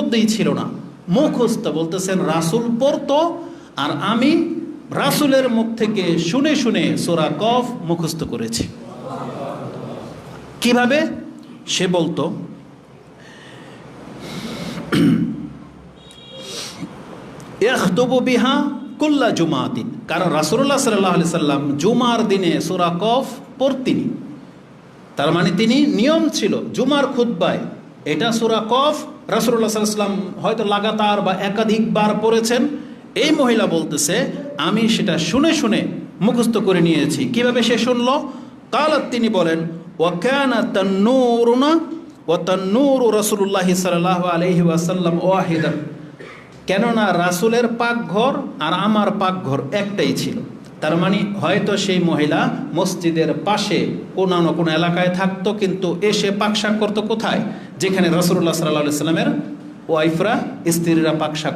মধ্যেই ছিল না। মুখস্থ বলতেছেন, রাসুল পড়তো আর আমি রাসুলের মুখ থেকে শুনে শুনে সোরা কফ মুখস্থ করেছি। কীভাবে? সে বলতো বিহা কুল্লা জুমাতিন। কারণ রাসূলুল্লাহ সাল্লাল্লাহু আলাইহি সাল্লাম জুমার দিনে সূরা কফ পড়তেনি। তার মানে তিনি নিয়ম ছিল, জুমার খুতবায় এটা সুরা কফ সাল্লাল্লাহু সাল্লাম হয়তো লাগাতার বা একাধিকবার পড়েছেন। এই মহিলা বলতেছে, আমি সেটা শুনে শুনে মুখস্থ করে নিয়েছি। কীভাবে সে শুনল? কালাত তিনি বলেন ওয়াকানা তান্নুরুনা ওয়া তান্নুরু রাসূলুল্লাহি সাল্লাল্লাহু আলাইহি ওয়াসাল্লাম ওয়াহিদান। কেননা রাসুলের পাকঘর আর আমার পাকঘর একটাই ছিল। তার মানে হয়তো সেই মহিলা মসজিদের পাশে কোন না কোনো এলাকায় থাকতো, কিন্তু এসে পাকশাক করতো কোথায়? যেখানে রসুল্লাহ সাল্লা সাল্লামের ওয়াইফরা, স্ত্রীরা পাকশাক